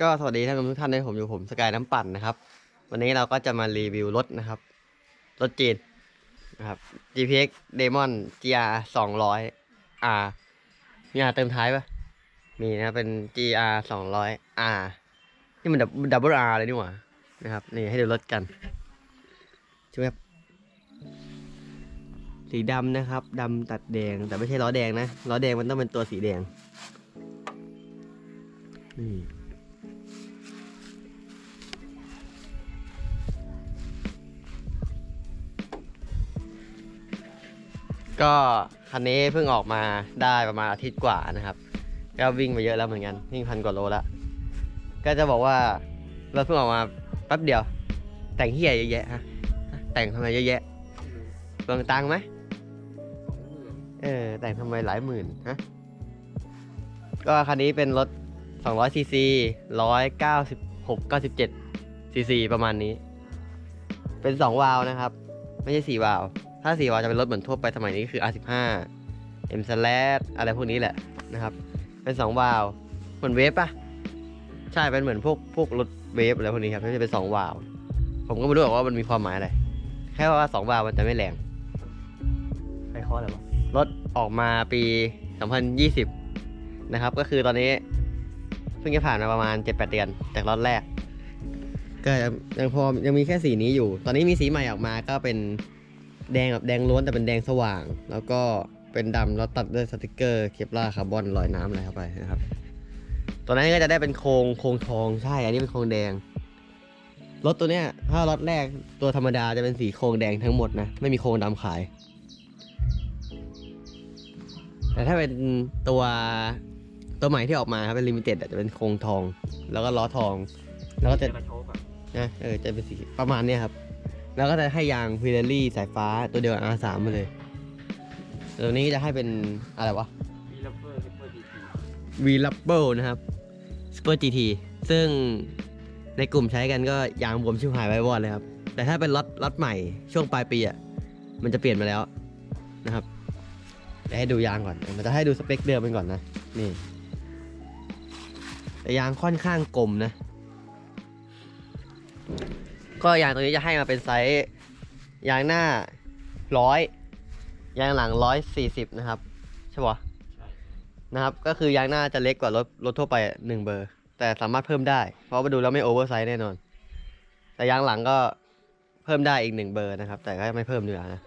ก็สวัสดีท่านผู้ชมทุกท่านด้วยผมอยู่ผมสกายน้ำปั่นนะครับ วันนี้เราก็จะมารีวิวรถนะครับ รถจีนนะครับ GPX Demon GR 200 R มี R เติมท้ายปะมีนะครับเป็น GR 200 R นี่มันดับเบิล R เลยนี่หว่านะครับ นี่ให้ดูรถกันช่วยครับสีดำนะครับดำตัดแดงแต่ไม่ใช่ล้อแดงนะล้อแดงมันต้องเป็นตัวสีแดงนี่ ก็คันนี้เพิ่งออกมาได้ประมาณอาทิตย์กว่านะครับ ก็วิ่งมาเยอะแล้วเหมือนกันวิ่งพันกว่าโลแล้วก็จะบอกว่ารถเพิ่งออกมาแป๊บเดียว แต่งเฮียเยอะแยะฮะแต่งทำไมเยอะแยะเปลืองตังค์ไหมเออแต่งทำไมหลายหมื่นฮะก็คันนี้เป็นรถ200ซีซี196 97ซีซีประมาณนี้ เป็น 2 วาล์วนะครับ ไม่ใช่ 4 วาล์ว ถ้า4วาล์วจะเป็นรถเหมือนทั่วไปสมัยนี้คือ R15 M s l a s อะไรพวกนี้แหละนะครับ เป็น2วาล์วเหมือนเวฟปะใช่เป็นเหมือนพวกพวกรถเวฟอะไรพวกนี้ครับไม่ใช่เป็น2วาล์วผมก็ไม่รู้หรอกว่ามันมีความหมายอะไร แค่ว่า2วาล์วมันจะไม่แรงใครเคาะอะไรวะรถออกมาปี 2020 นะครับ ก็คือตอนนี้เพิ่งจะผ่านมาประมาณ 7-8 เดือนจากรถแรก ก็ยังยังพอยังมีแค่สีนี้อยู่ ตอนนี้มีสีใหม่ออกมาก็เป็น แดงแบบแดงล้วนแต่เป็นแดงสว่าง แล้วก็เป็นดำแล้วตัดด้วยสติกเกอร์เคปลาร์คาร์บอนลอยน้ำอะไรเข้าไปนะครับตัวนั้นก็จะได้เป็นโครงโครงทองใช่ อันนี้เป็นโครงแดงรถตัวเนี้ยถ้ารถแรกตัวธรรมดาจะเป็นสีโครงแดงทั้งหมดนะไม่มีโครงดำขาย แต่ถ้าเป็นตัวตัวใหม่ที่ออกมาครับเป็นลิมิเต็ดจะเป็นโครงทอง แล้วก็ล้อทอง แล้วก็จะกระโชกอะนะเออจะเป็นสีประมาณเนี้ยครับ แล้วก็จะให้ยางพิเรลี่สายฟ้าตัวเดียว R3 มาเลย ตัวนี้จะให้เป็นอะไรวะมีลับเบอร์ลับเบอร์ดีที V r u b b l e นะครับ Super GT ซึ่งในกลุ่มใช้กันก็ยางบวมชิบหายไว้วอดเลยครับ แต่ถ้าเป็นล็อตล็อตใหม่ช่วงปลายปีอะมันจะเปลี่ยนมาแล้วนะครับเดี๋ยวให้ดูยางก่อน มันจะให้ดูสเปคเดิมไปก่อนนะ นี่แต่ยางค่อนข้างกลมนะ ก็ยางตัวนี้จะให้มาเป็นไซส์ยางหน้าร้อยยางหลังร้อยสี่สิบนะครับใช่ปะนะครับ ก็คือยางหน้าจะเล็กกว่ารถรถทั่วไปหนึ่งเบอร์ แต่สามารถเพิ่มได้ เพราะว่าดูแล้วไม่โอเวอร์ไซส์แน่นอน แต่ยางหลังก็เพิ่มได้อีกหนึ่งเบอร์นะครับ แต่ก็ไม่เพิ่มดีกว่านะ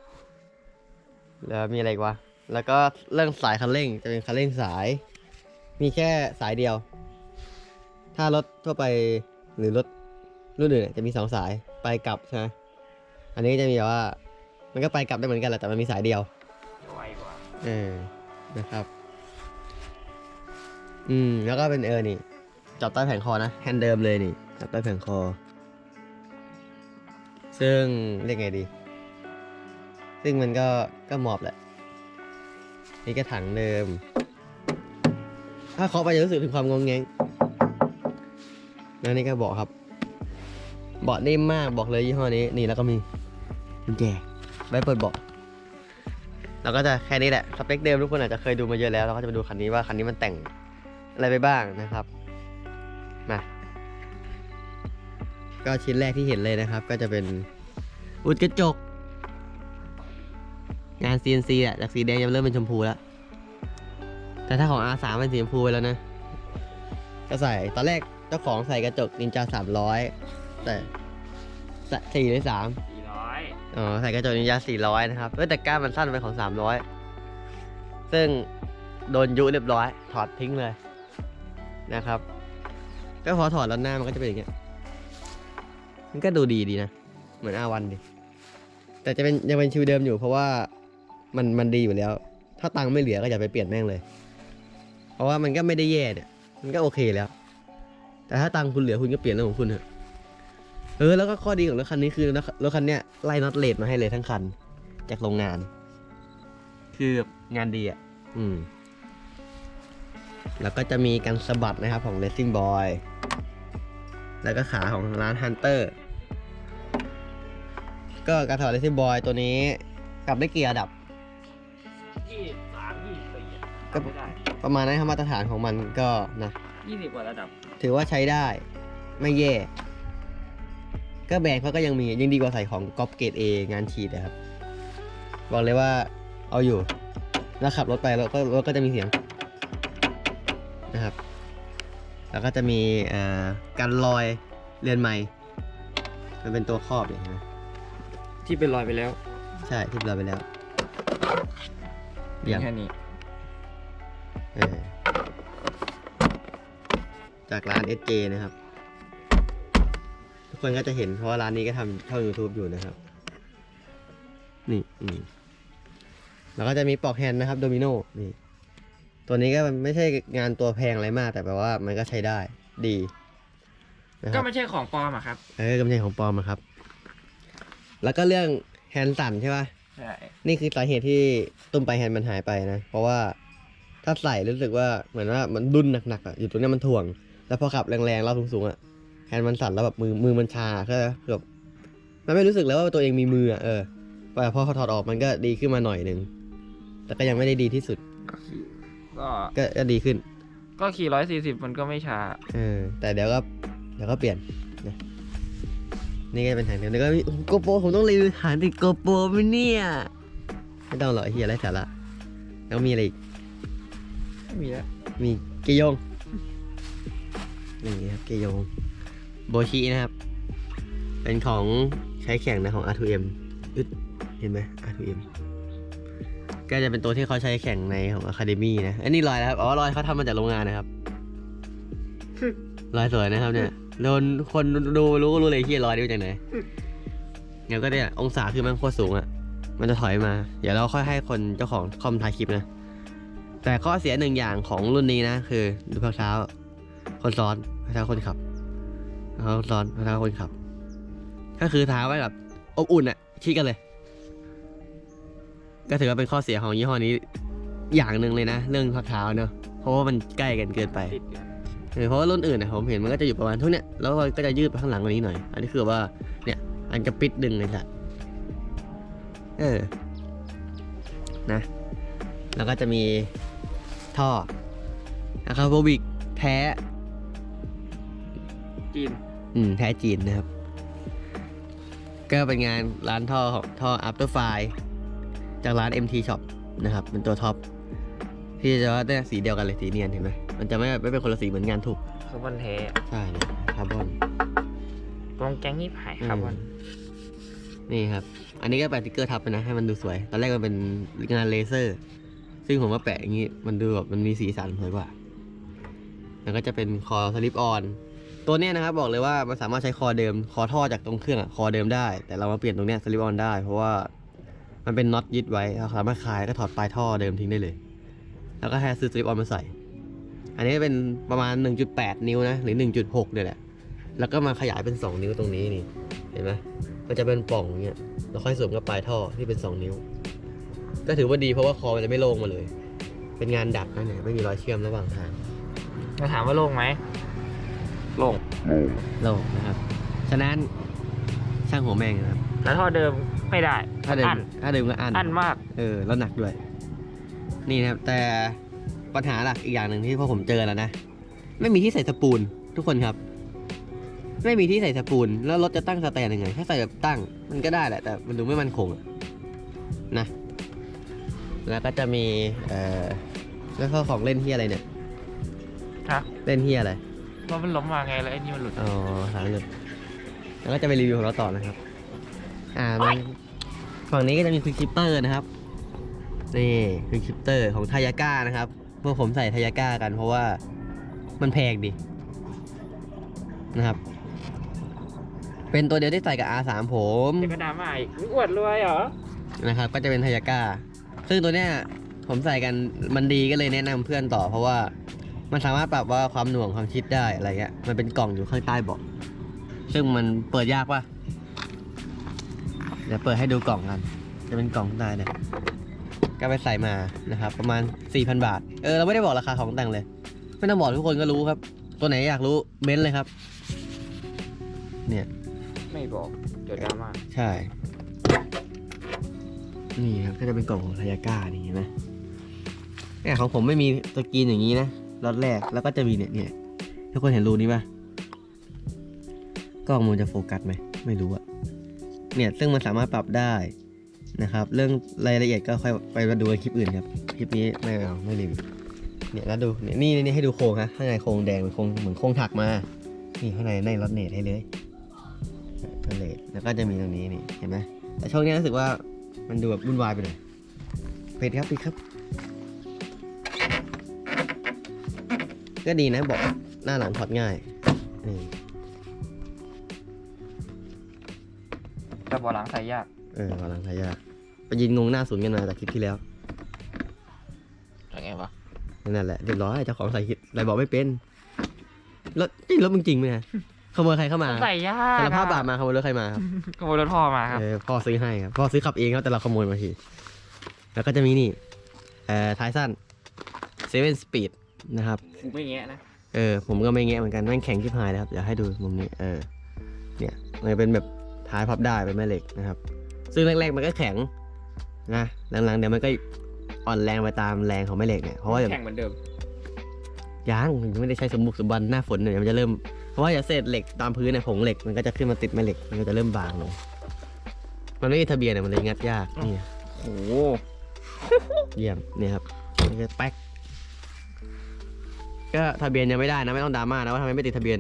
แล้วมีอะไรกวะแล้วก็เรื่องสายคันเร่งจะเป็นคันเร่งสาย มีแค่สายเดียว ถ้ารถทั่วไปหรือรถ รุ่นอื่นเนี่ยจะมีสองสายไปกลับใช่ไหมอันนี้จะมีแบบว่า มันก็ไปกลับได้เหมือนกันแหละแต่มันมีสายเดียวไวกว่าเออนะครับ อืมแล้วก็เป็นเออนี่จับใต้แผงคอนะแฮนด์เดิมเลยนี่จับใต้แผงคอ ซึ่งเรียกไงดี ซึ่งมันก็ก็เหมอบแหละนี่ก็ถังเดิม ถ้าเคาะไปจะรู้สึกถึงความงงแงงแล้วนี่ก็เบาะครับ เบาะนิ่มมากบอกเลยยี่ห้อนี้นี่แล้วก็มีกุญแจไว้เปิดเบาะเราก็จะแค่นี้แหละสเปคเดิมทุกคนอาจจะเคยดูมาเยอะแล้วเราก็จะมาดูคันนี้ว่าคันนี้มันแต่งอะไรไปบ้างนะครับมาก็ชิ้นแรกที่เห็นเลยนะครับ ก็จะเป็นอุดกระจก งาน CNC อะจากสีแดงจะเริ่มเป็นชมพูแล้ว แต่ถ้าของ R3 เป็นสีชมพูไปแล้วนะ ก็ใส่ตอนแรกเจ้าของใส่กระจกนินจา300 แต่สี่หรือสามสี่ร้อยอ๋อใส่กระจกนินจา400นะครับเอ้ยแต่ก้านมันสั้นไปของ300ซึ่งโดนยุเรียบร้อย ถอดทิ้งเลยนะครับ ก็พอถอดแล้วหน้ามันก็จะเป็นอย่างเงี้ย มันก็ดูดีดีนะ เหมือนอาวันดิ แต่จะเป็นยังเป็นชิวเดิมอยู่ เพราะว่ามันมันดีอยู่แล้ว ถ้าตังค์ไม่เหลือก็อย่าไปเปลี่ยนแม่งเลย เพราะว่ามันก็ไม่ได้แย่เนี่ย มันก็โอเคแล้ว แต่ถ้าตังค์คุณเหลือคุณก็เปลี่ยนเรื่องของคุณเถอะ เออแล้วก็ข้อดีของรถคันนี้คือรถคันเนี้ยไล่น็อตเลดมาให้เลยทั้งคัน จากโรงงาน คือแบบงานดีอะ อืม แล้วก็จะมีการสะบัดนะครับของ Racing Boy แล้วก็ขาของร้าน Hunter ก็การถอด Racing Boy ตัวนี้กลับได้เกียร์ดับยี่สามยี่สี่อะก็ทำไม่ได้ประมาณนั้นครับมาตรฐานของมันก็นะยี่สิบกว่าระดับ ถือว่าใช้ได้ ไม่แย่ ก็แบรนด์เขาก็ยังมียังดีกว่าใส่ของก๊อปเกรดเองานฉีดนะครับ บอกเลยว่าเอาอยู่แล้วขับรถไปรถก็รถก็จะมีเสียงนะครับ แล้วก็จะมีเอ่อกันรอยเรือนใหม่มันเป็นตัวครอบเนี่ยเห็นไหมที่เป็นรอยไปแล้ว ใช่ที่เราไปแล้วเดี๋ยวแค่นี้เออจากร้าน SJ นะครับ ทุกคนก็จะเห็นเพราะว่าร้านนี้ก็ทำช่อง YouTube อยู่นะครับ นี่อืมแล้วก็จะมีปลอกแฮนด์นะครับโดมิโนนี่ ตัวนี้ก็ไม่ใช่งานตัวแพงอะไรมาก แต่แปลว่ามันก็ใช้ได้ดีนะคก็รับไม่ใช่ของปลอมอะครับ เออกำไรของปลอมอะครับ แล้วก็เรื่องแฮนด์สั่นใช่ปะ ใช่ นี่คือสาเหตุที่ตุ้มไปแฮนด์มันหายไปนะ เพราะว่าถ้าใส่รู้สึกว่าเหมือนว่ามันดุนหนักๆอะอยู่ตรงเนี้ยมันถ่วง แล้วพอขับแรงๆรอบสูงๆอะ แฮนด์มันสั่นแล้วแบบมือมือมันชาก็แบบมันไม่รู้สึกแล้วว่าตัวเองมีมืออะเออแต่พอเขาถอดออกมันก็ดีขึ้นมาหน่อยหนึ่งแต่ก็ยังไม่ได้ดีที่สุดก็ก็ก็ดีขึ้น ก็ขี่ร้อยสี่สิบมันก็ไม่ช้า เออ แต่เดี๋ยวก็เดี๋ยวก็เปลี่ยนนะนี่ก็เป็นทางเดียวแล้วก็มีโกโปรผมต้องรีวิวฐานติดโกโปรไหมเนี่ยไม่ต้องหรอกไอ้เฮียไรสาระแล้วมีอะไรอีก ไม่มีแล้ว มีเกยงนี่ครับเกยง โบชินะครับ เป็นของใช้แข่งนะของ R2M อึดเห็นไหม R2M ก็จะเป็นตัวที่เขาใช้แข่งในของ Academy นะ อันนี้รอยนะครับ อ๋อรอยเขาทำมาจากโรงงานนะครับ รอยสวยนะครับเนี่ย โดนคนดูรู้ก็รู้เลยที่รอยนี้มาจากไหนเดี๋ยวก็เนี่ยองศาคือมันโคตรสูงอะ่ะ มันจะถอยมา เดี๋ยวเราค่อยให้คนเจ้าของคอมถ่ายคลิปนะ แต่ข้อเสียหนึ่งอย่างของรุ่นนี้นะ คือดูภาพเท้า คนซ้อนภาพเท้าคนขับ เท้าซ้อนพเท้าคนขับ ก็คือเท้าไว้แบบอบอุ่นอะชิดกันเลย ก็ถือว่าเป็นข้อเสียของยี่ห้อนี้ อย่างหนึ่งเลยนะ เรื่องพักเท้าเนอะเพราะว่ามันใกล้กันเกินไปติดกันเอเพราะว่ารุ่นอื่นนะผมเห็นมันก็จะอยู่ประมาณเท่าเนี้ยแล้วก็จะยืดไปข้างหลังกว่านี้หน่อย อันนี้คือว่าเนี่ยอันกระปิดดึงเลยสัตว์เออนะ แล้วก็จะมีท่อนะครับโบวิกแท้จีน อืมแท้จีนนะครับ ก็เป็นงานร้านท่อของท่อ Afterfire จากร้าน MT Shop นะครับ เป็นตัวท็อปที่จะว่าได้สีเดียวกันเลยสีเนียนเห็นไหมมันจะไม่ไม่เป็นคนละสีเหมือนงานถูกคาร์บอนแท้ใช่เนี่ยคาร์บอนกองแก๊งนี่ผายคาร์บอนนี่ครับ อันนี้ก็แปะสติ๊กเกอร์ทับไปนะให้มันดูสวย ตอนแรกมันเป็นงานเลเซอร์ ซึ่งผมว่าแปะอย่างนี้มันดูแบบมันมีสีสันสวยกว่า แล้วก็จะเป็นคอสลิปออน ตัวเนี้ยนะครับบอกเลยว่ามันสามารถใช้คอเดิมคอท่อจากตรงเครื่องอะคอเดิมได้ แต่เรามาเปลี่ยนตรงเนี้ยสลิปออนได้ เพราะว่ามันเป็นน็อตยึดไว้เราสามารถคลายก็ถอดปลายท่อเดิมทิ้งได้เลย แล้วก็แค่ซื้อสลิปออนมาใส่ อันนี้เป็นประมาณ 1.8 นิ้วนะหรือ 1.6เนี่ยแหละแล้วก็มาขยายเป็น 2 นิ้วตรงนี้นี่เห็นไหมมันจะเป็นปล่องอย่างเงี้ยแล้วค่อยสวมกับปลายท่อที่เป็น 2 นิ้ว ก็ถือว่าดีเพราะว่าคอมันจะไม่โล่งมาเลย เป็นงานดัดนะเนี่ยไม่มีรอยเชื่อมระหว่างทางมาถามว่าโล่งไหม โล่งโล่งนะครับ ฉะนั้นช่างหัวแม่งนะครับ แล้วท่อเดิมไม่ได้ถ้าเดิมอันถ้าเดิมก็อันอันมากเออแล้วหนักด้วย นี่นะครับ แต่ปัญหาหลักอีกอย่างหนึ่งที่พวกผมเจอแล้วนะ ไม่มีที่ใส่สปูนทุกคนครับ ไม่มีที่ใส่สปูน แล้วรถจะตั้งสแตนยังไง ถ้าใส่แบบตั้งมันก็ได้แหละ แต่มันดูไม่มั่นคงอะนะ แล้วก็จะมี เอ่อแล้วก็ของเล่นที่อะไรเนี่ยฮะเล่นที่อะไร ว่ามันล้มมาไงแล้วไอ้นี่มันหลุดอ๋อสามหนึ่งแล้วก็จะไปรีวิวของเราต่อนะครับ อ่ามันฝั่งนี้ก็จะมีควิกชิปเตอร์นะครับ นี่ควิกชิปเตอร์ของทายาก้านะครับ พวกผมใส่ทายาก้ากันเพราะว่ามันแพงดีนะครับ เป็นตัวเดียวที่ใส่กับ R3 ผมเดี๋ยวก็ดราม่าอีกอุ๊ยอวดรวยเหรอนะครับ ก็จะเป็นทายาก้า ซึ่งตัวเนี้ยผมใส่กันมันดีก็เลยแนะนำเพื่อนต่อเพราะว่า มันสามารถปรับว่าความหน่วงความชิดได้อะไรเงี้ย มันเป็นกล่องอยู่ข้างใต้เบาะซึ่งมันเปิดยากป่ะ เดี๋ยวเปิดให้ดูกล่องกัน จะเป็นกล่องข้างใต้เนี่ย ก็ไปใส่มานะครับ ประมาณ 4,000 บาท เออ เราไม่ได้บอกราคาของแต่งเลย ไม่ต้องบอกทุกคนก็รู้ครับ ตัวไหนอยากรู้เม้นเลยครับ เนี่ย ไม่บอกเดี๋ยวดราม่าใช่ นี่ครับ ก็จะเป็นกล่องของทายาก้านี่เห็นไหมเนี่ยของผมไม่มีสกรีนอย่างนี้นะ รอดแรกแล้วก็จะมีเนี่ยเนี่ยทุกคนเห็นรูนี้ปะกล้องมันจะโฟกัสไหมไม่รู้อะเนี่ยซึ่งมันสามารถปรับได้นะครับ เรื่องรายละเอียดก็ค่อยไปมาดูในคลิปอื่นครับคลิปนี้ไม่เอาไม่รีวิวเนี่ยแล้วดูเนี่ยนี่นี่ให้ดูโครงฮะข้างในโครงแดงเป็นโครงเหมือนโครงถักมา นี่ข้างในในรถเนตให้เลยรถเนตแล้วก็จะมีตรงนี้นี่เห็นไหมแต่ช่วงนี้รู้สึกว่ามันดูแบบวุ่นวายไปหน่อยปิดครับปิดครับ ก็ดีนะบอกหน้าหลังถอดง่ายนี่แต่บอหลังใส่ยาก เออหลังทายาก ไปยินงงหน้าศูนย์กันมาจากคลิปที่แล้วยังไงวะ นั่นแหละเรียบร้อยเจ้าของใส่คิดอะไรบอกไม่เป็น รถนี่รถมึงจริงไหมฮะขโมยใครเข้ามาใส่ยากสารภาพบาปมาขโมยรถใครมาครับขโมยรถพ่อมาครับเออพ่อซื้อให้ครับพ่อซื้อขับเองครับแต่เราขโมยมาทีแล้วก็จะมีนี่เอ่อท้ายสั้นเซเว่นสปีด นะครับ กูไม่แงะนะเออผมก็ไม่แงะเหมือนกันแม่งแข็งที่พายนะครับเดี๋ยวให้ดูมุมนี้เออเนี่ยมันเป็นแบบท้ายพับได้เป็นแม่เหล็กนะครับ ซึ่งแรกๆมันก็แข็งนะหลังๆเดี๋ยวมันก็อ่อนแรงไปตามแรงของแม่เหล็กเนี่ยเพราะว่าเดี๋ยวแข่งเหมือนเดิมยังยังไม่ได้ใช้สมบุกสมบันหน้าฝนเนี่ยมันจะเริ่มเพราะว่าอย่าเศษเหล็กตามพื้นเนี่ยผงเหล็กมันก็จะขึ้นมาติดแม่เหล็กมันก็จะเริ่มบางลงมันไม่มีทะเบียนเนี่ยมันเลยงัดยากนี่โอ้เยี่ยมเนี่ยครับนี่ก็แป๊ก ก็ทะเบียนยังไม่ได้นะไม่ต้องดราม่านะว่าทำไมไม่ติดทะเบียน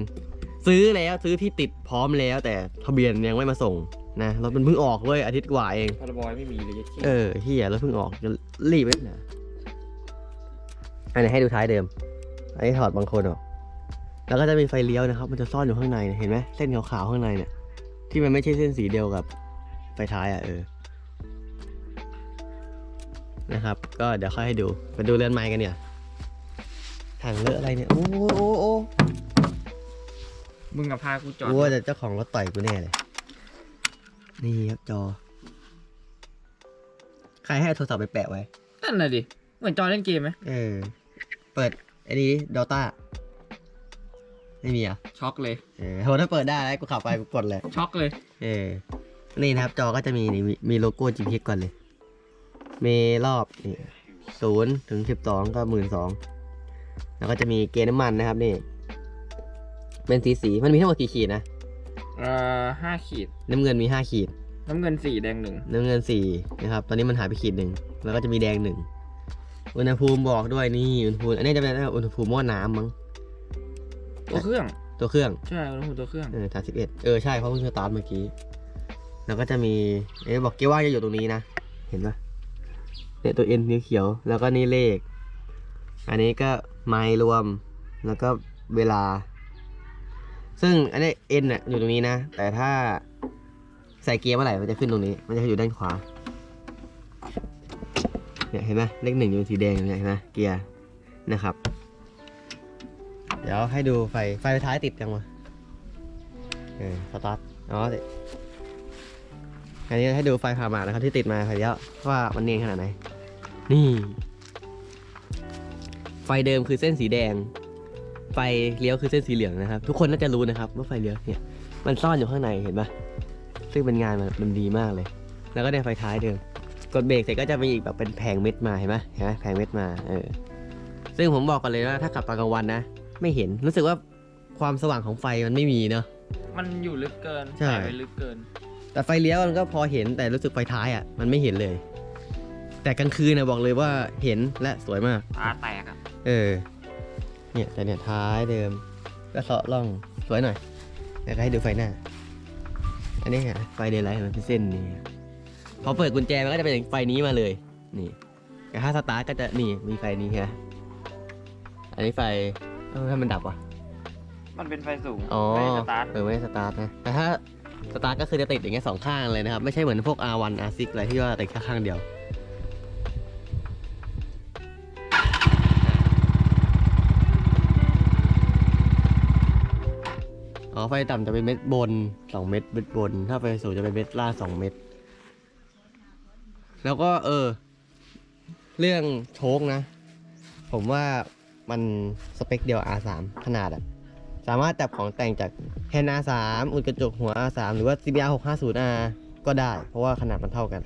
ซื้อแล้วซื้อที่ติดพร้อมแล้ว แต่ทะเบียนยังไม่มาส่งนะรถมันเพิ่งออกเว้ยอาทิตย์กว่าเองพาราบอยไม่มีเลยยัดขี้เออเฮียรถเพิ่งออกจะรีบไปนะอันนี้ให้ดูท้ายเดิมอันนี้ถอดบางคนออกแล้วก็จะมีไฟเลี้ยวนะครับ มันจะซ่อนอยู่ข้างในเนี่ยเห็นไหมเส้นขาวๆข้างในเนี่ยที่มันไม่ใช่เส้นสีเดียวกับไฟท้ายอะเออนะครับ ก็เดี๋ยวค่อยให้ดูไปดูเรือนไม้กันเนี่ย ถังเลอะอะไรเนี่ย โอ้โหโอ้โหมึงกับพากูจอด กูว่าจะเจ้าของรถต่อยกูแน่เลย นี่ครับจอ ใครให้เอาโทรศัพท์ไปแปะไว้ นั่นน่ะดิ เหมือนจอเล่นเกมไหมเออ เปิดไอ้นี้ดอต้า ไม่มีอะ ช็อกเลย เออโหถ้าเปิดได้แล้วกูขับไปกูกดเลย ช็อกเลย เออ นี่นะครับจอก็จะมีนี่มีมีโลโก้ GPS ก่อนเลยมีรอบนี่ศูนย์ถึงสิบสองก็หมื่นสอง แล้วก็จะมีเกณฑ์น้ำมันนะครับนี่ เป็นสีสีมันมีทั้งหมดกี่ขีดนะเอ่อห้าขีด น้ำเงินมีห้าขีด น้ำเงินสี่แดงหนึ่งน้ำเงินสี่นะครับ ตอนนี้มันหายไปขีดหนึ่งแล้วก็จะมีแดงหนึ่งอุณหภูมิบอกด้วยนี่อุณหภูมิอันนี้จะเป็นอุณหภูมิหม้อน้ำมั้งตัวเครื่อง ตัวเครื่อง ใช่อุณหภูมิตัวเครื่องเออสามสิบเอ็ดเออใช่เพราะเพิ่งสตาร์ทเมื่อกี้ แล้วก็จะมี เอ๊ะบอกเกียร์ว่างจะอยู่ตรงนี้นะ เห็นปะเนี่ยตัวเอ็นเขียวๆแล้วก็นี่เลข อันนี้ก็ ไมล์รวม แล้วก็เวลา ซึ่งอันนี้เอ็นน่ะอยู่ตรงนี้นะ แต่ถ้าใส่เกียร์เมื่อไหร่มันจะขึ้นตรงนี้ มันจะอยู่ด้านขวา เนี่ยเห็นไหมเลขหนึ่งอยู่สีแดงเนี่ยเห็นไหมเกียร์นะครับ เดี๋ยวให้ดูไฟไฟท้ายติดยังวะเออสตาร์ทอ๋ออันนี้ให้ดูไฟผ่าหมานะครับที่ติดมาไฟเดียวว่ามันเนียนขนาดไหน นี่ ฟเดิมคือเส้นสีแดง ไฟเลี้ยวคือเส้นสีเหลืองนะครับ ทุกคนน่าจะรู้นะครับว่าไฟเลี้ยวเนี่ย มันซ่อนอยู่ข้างในเห็นปะซึ่งเป็นงานมันมันดีมากเลย แล้วก็เนี่ยไฟท้ายเดิม กดเบรกเสร็จก็จะมีอีกแบบเป็นแผงเม็ดมาเห็นไหมเห็นไหมแผงเม็ดมาเออซึ่งผมบอกกันเลยว่าถ้าขับตอนกลางวันนะ ไม่เห็นรู้สึกว่าความสว่างของไฟมันไม่มีเนาะ มันอยู่ลึกเกินใช่ใส่ไปลึกเกิน แต่ไฟเลี้ยวมันก็พอเห็นแต่รู้สึกไฟท้ายอะมันไม่เห็นเลย แต่กลางคืนนะบอกเลยว่าเห็นและสวยมาก ตาแตกอะ เออ เนี่ยแต่เนี่ยท้ายเดิม ก็เสาะล่องสวยหน่อยแล้วก็ให้ดูไฟหน้า อันนี้ฮะไฟเดย์ไลท์มันเป็นเส้นนี่พอเปิดกุญแจมันก็จะเป็นไฟนี้มาเลย นี่แต่ถ้าสตาร์ทก็จะนี่มีไฟนี้ฮะอันนี้ไฟเออถ้ามันดับวะมันเป็นไฟสูงอ๋อไม่ได้สตาร์ทเออไม่ได้สตาร์ทนะแต่ถ้าสตาร์ทก็คือจะติดอย่างเงี้ยสองข้างเลยนะครับ ไม่ใช่เหมือนพวก R1 R6 อะไรที่ว่าติดแค่ข้างเดียว อ๋อไฟต่ำจะเป็นเม็ดบน2เม็ดเม็ดบน ถ้าไฟสูงจะเป็นเม็ดล่าง2เม็ด แล้วก็เออ เรื่องโชคนะ ผมว่ามันสเปคเดียว R3 ขนาดอะสามารถจับของแต่งจากแฮน R3 อุ่นกระจกหัว R3 หรือว่า CBR 650R ก็ได้ เพราะว่าขนาดมันเท่ากัน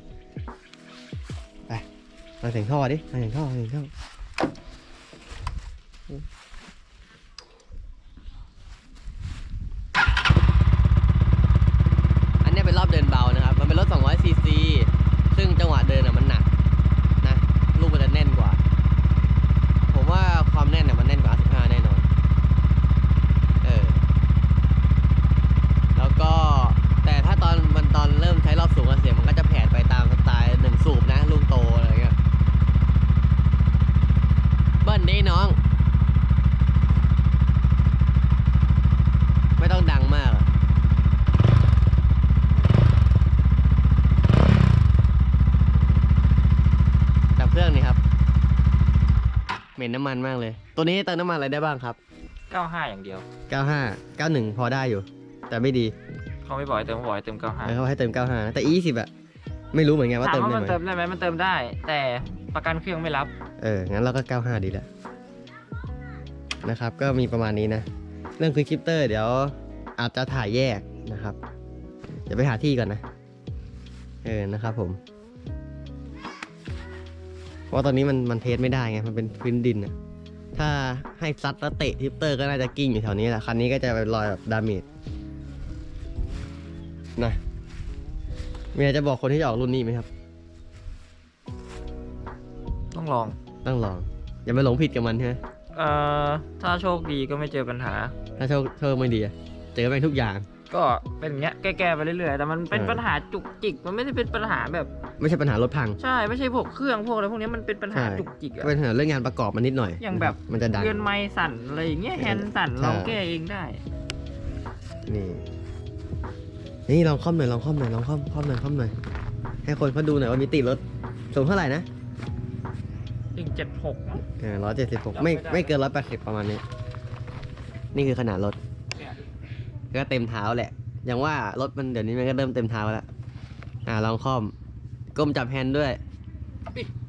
ไปมาเสียงท่อดิมาเสียงท่อมาเสียงท่อ ม็นน้ำมันมากเลย ตัวนี้เติมน้ำมันอะไรได้บ้างครับ 95 อย่างเดียว 95 91 พอได้อยู่ แต่ไม่ดีเขาไม่บอกให้เติมเขาบอกให้เติมเออเขาให้เติม 95 แต่ E10 อะไม่รู้เหมือนกัน95ว่าถามเติมว่าได้มันไหมเติมได้ไหมมันเติมได้ แต่ประกันเครื่องไม่รับ เออ งั้นเราก็ 95 ดีแล้วนะครับ ก็มีประมาณนี้นะ เรื่องคลิปคลิปเตอร์เดี๋ยวอาจจะถ่ายแยกนะครับ เดี๋ยวไปหาที่ก่อนนะ เออ นะครับผม เพราะว่าตอนนี้มันมันเทสไม่ได้ไง มันเป็นพื้นดินอะถ้าให้ซัดแล้วเตะทิปเตอร์ก็น่าจะกิ้งอยู่แถวนี้แหละ คันนี้ก็จะเป็นรอยแบบดาเมจนะมีอะไรจะบอกคนที่จะออกรุ่นนี้ไหมครับ ต้องลองต้องลอง อย่าไปหลงผิดกับมันใช่ไหมเอ่อถ้าโชคดีก็ไม่เจอปัญหา ถ้าโชคโชคไม่ดีอะเจอไปทุกอย่าง ก็เป็นอย่างเงี้ยแก้ๆไปเรื่อยๆ แต่มันเป็นเออ ปัญหาจุกจิก มันไม่ได้เป็นปัญหาแบบ ไม่ใช่ปัญหารถพังใช่ไม่ใช่พวกเครื่องพวกอะไรพวกเนี้ยมันเป็นปัญหาใช่จุกจิกอะก็เป็นปัญหาเรื่องงานประกอบมันนิดหน่อยอย่างแบบมันจะดังเรือนไม้สั่นอะไรอย่างเงี้ยแฮนด์สั่นใช่เราแก้เองได้นี่นี่ลองคล่อมหน่อยลองคล่อมหน่อยลองคล่อมคล่อมหน่อยคล่อมหน่อยให้คนเขาดูหน่อยว่ามิติรถสูงเท่าไหร่นะ176มั้งเออร้อยเจ็ดสิบหกจำไม่ไม่ได้ไม่เกินร้อยแปดสิบประมาณนี้ นี่คือขนาดรถเนี่ยก็เต็มเท้าแหละ อย่างว่ารถมันเดี๋ยวนี้มันก็เริ่มเต็มเท้าแล้ว อ่าลองคล่อม ก้มจับแฮนด์ด้วย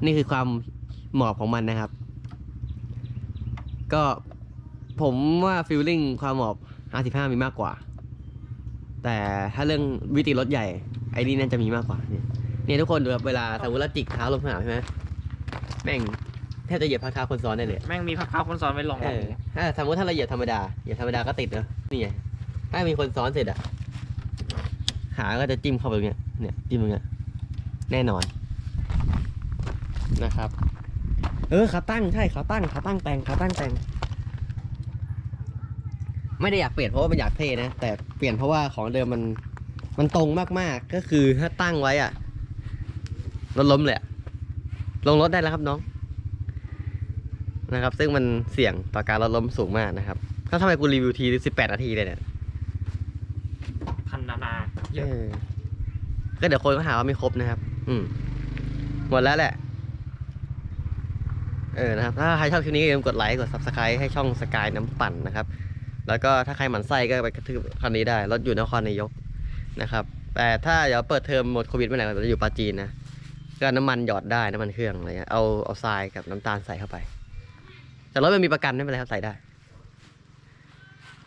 นี่คือความเหมาะของมันนะครับ ก็ผมว่าฟีลลิ่งความเหมาะ R15 มีมากกว่า แต่ถ้าเรื่องวิติรถใหญ่ ไอ้นี่น่าจะมีมากกว่าเนี่ยเนี่ยทุกคนดูครับเวลาสมมติเราจิกเท้าลงสนามใช่ไหมแม่งแทบจะเหยียบพักเท้าคนซ้อนได้เลยแม่งมีพักเท้าคนซ้อนไว้รองเอรับอถ้าสมมติถ้าเราเหยียบธรรมดาเหยียบธรรมดาก็ติดเนอะนี่ไงถ้ามีคนซ้อนเสร็จอะขาก็จะจิ้มเข้าไปตรงเนี้ยเนี่ยจิ้มตรงเนี้ย แน่นอนนะครับ เออขาตั้งใช่ขาตั้งขาตั้งแต่งขาตั้งแต่ง ไม่ได้อยากเปลี่ยนเพราะว่ามันอยากเท่นะ แต่เปลี่ยนเพราะว่าของเดิมมันมันตรงมากๆ ก็คือถ้าตั้งไว้อะรถล้มเลยอะลงรถได้แล้วครับน้อง นะครับ ซึ่งมันเสี่ยงต่อการรถล้มสูงมากนะครับถ้าทำไมกูรีวิวทีสิบแปดนาทีเลยเนี่ยพันนานาเยเออะอก็เดี๋ยวคนก็หาว่าไม่ครบนะครับ อืมหมดแล้วแหละ เออนะครับ ถ้าใครชอบคลิปนี้ก็อย่าลืมกดไลค์ กด subscribe ให้ช่องสกายน้ำปั่นนะครับ แล้วก็ถ้าใครหมั่นไส้ก็ไปกระทืบคันนี้ได้ รถอยู่นครนายกนะครับ แต่ถ้าเดี๋ยวเปิดเทอมหมดโควิดเมื่อไหร่เราจะอยู่ปราจีนนะ ก็น้ำมันหยอดได้น้ำมันเครื่องอะไรเงี้ย เอาเอาทรายกับน้ำตาลใส่เข้าไป แต่รถมันมีประกันไม่เป็นไรครับใส่ได้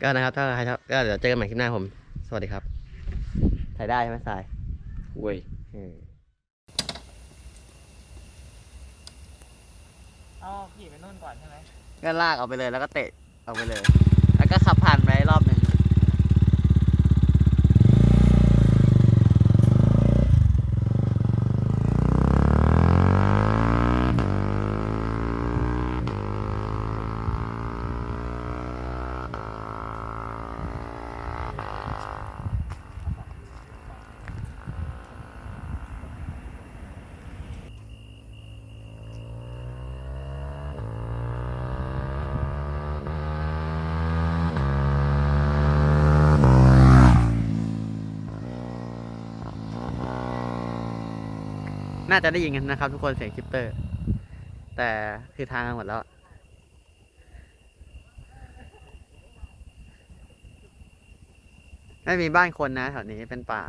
ก็นะครับ ถ้าใครชอบก็เดี๋ยวเจอกันใหม่คลิปหน้าผม สวัสดีครับ ใส่ได้ใช่ไหมทรายเว้ย อืม อ๋อขี่ไปนู่นก่อนใช่ไหมก็ลากเอาไปเลยแล้วก็เตะเอาไปเลย แล้วก็ขับผ่านไปรอบหนึ่ง น่าจะได้ยินกันนะครับ ทุกคนเสียงคิปเตอร์ แต่คือทางหมดแล้ว ไม่มีบ้านคนนะแถวนี้เป็นป่า